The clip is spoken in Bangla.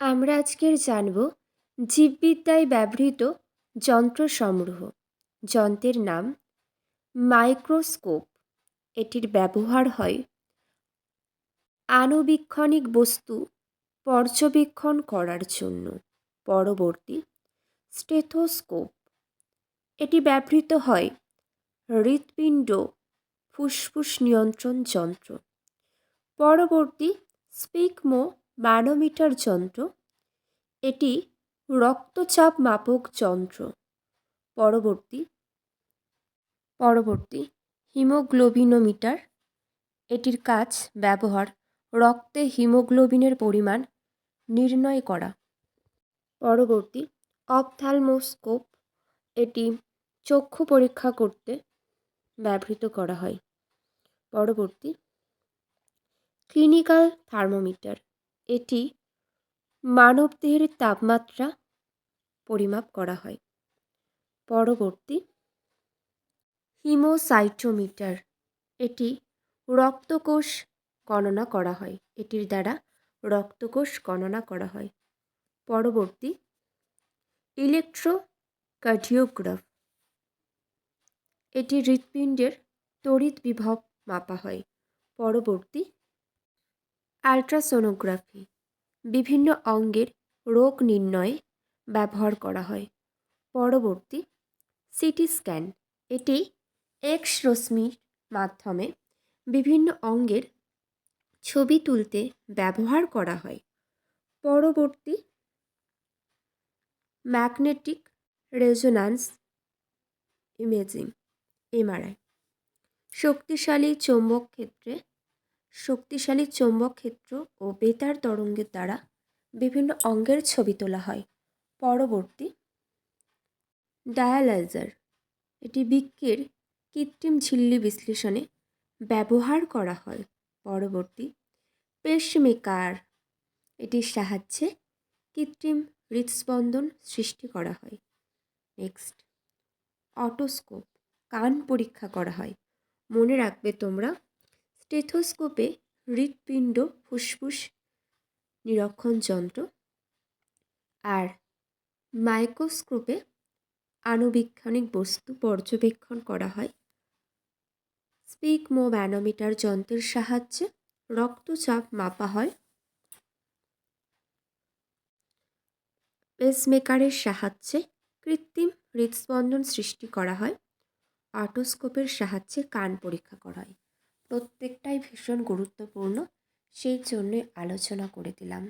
আমরা আজকের জানব জীববিদ্যায় ব্যবহৃত যন্ত্র যন্ত্রসমূহ যন্ত্রের নাম মাইক্রোস্কোপ। এটির ব্যবহার হয় আণুবীক্ষণিক বস্তু পর্যবেক্ষণ করার জন্য। পরবর্তী স্টেথোস্কোপ। এটি ব্যবহৃত হয় হৃৎপিণ্ড ফুসফুস নিয়ন্ত্রণ যন্ত্র। পরবর্তী স্পিকমো ম্যানোমিটার যন্ত্র। এটি রক্তচাপ মাপক যন্ত্র। পরবর্তী পরবর্তী, হিমোগ্লোবিনোমিটার। এটির কাজ ব্যবহার রক্তে হিমোগ্লোবিনের পরিমাণ নির্ণয় করা। পরবর্তী অপথ্যালমোস্কোপ এটি চক্ষু পরীক্ষা করতে ব্যবহৃত করা হয়। পরবর্তী, ক্লিনিক্যাল থার্মোমিটার। এটি মানবদেহের তাপমাত্রা পরিমাপ করা হয়। পরবর্তী, হিমোসাইটোমিটার, এটি রক্তকোষ গণনা করা হয়। এটির দ্বারা রক্তকোষ গণনা করা হয়। পরবর্তী, ইলেকট্রোকার্ডিওগ্রাফ, এটি হৃৎপিণ্ডের তড়িৎ বিভব মাপা হয়। পরবর্তী আলট্রাসোনোগ্রাফি, বিভিন্ন অঙ্গের রোগ নির্ণয়ে ব্যবহার করা হয়। পরবর্তী সিটি স্ক্যান, এটি এক্স রশ্মির মাধ্যমে বিভিন্ন অঙ্গের ছবি তুলতে ব্যবহার করা হয়। পরবর্তী ম্যাগনেটিক রেজোনান্স ইমেজিং, এমআরআই, শক্তিশালী চৌম্বক ক্ষেত্রে শক্তিশালী চৌম্বক ক্ষেত্র ও বেতার তরঙ্গের দ্বারা বিভিন্ন অঙ্গের ছবি তোলা হয়। পরবর্তী ডায়ালাইজার, এটি বৃক্কের কৃত্রিম ঝিল্লি বিশ্লেষণে ব্যবহার করা হয়। পরবর্তী পেসমেকার এটির সাহায্যে কৃত্রিম হৃদস্পন্দন সৃষ্টি করা হয়। নেক্সট, অটোস্কোপ, কান পরীক্ষা করা হয়। মনে রাখবে তোমরা স্টেথোস্কোপে হৃৎপিণ্ড, ফুসফুস, নিরক্ষণ যন্ত্র আর মাইক্রোস্কোপে আণুবীক্ষণিক বস্তু পর্যবেক্ষণ করা হয়। স্পিকমো ম্যানোমিটার যন্ত্রের সাহায্যে রক্তচাপ মাপা হয়। পেসমেকারের সাহায্যে কৃত্রিম হৃদস্পন্দন সৃষ্টি করা হয়। আটোস্কোপের সাহায্যে কান পরীক্ষা করা হয়। প্রত্যেকটাই ভীষণ গুরুত্বপূর্ণ সেই জন্যে আলোচনা করে দিলাম।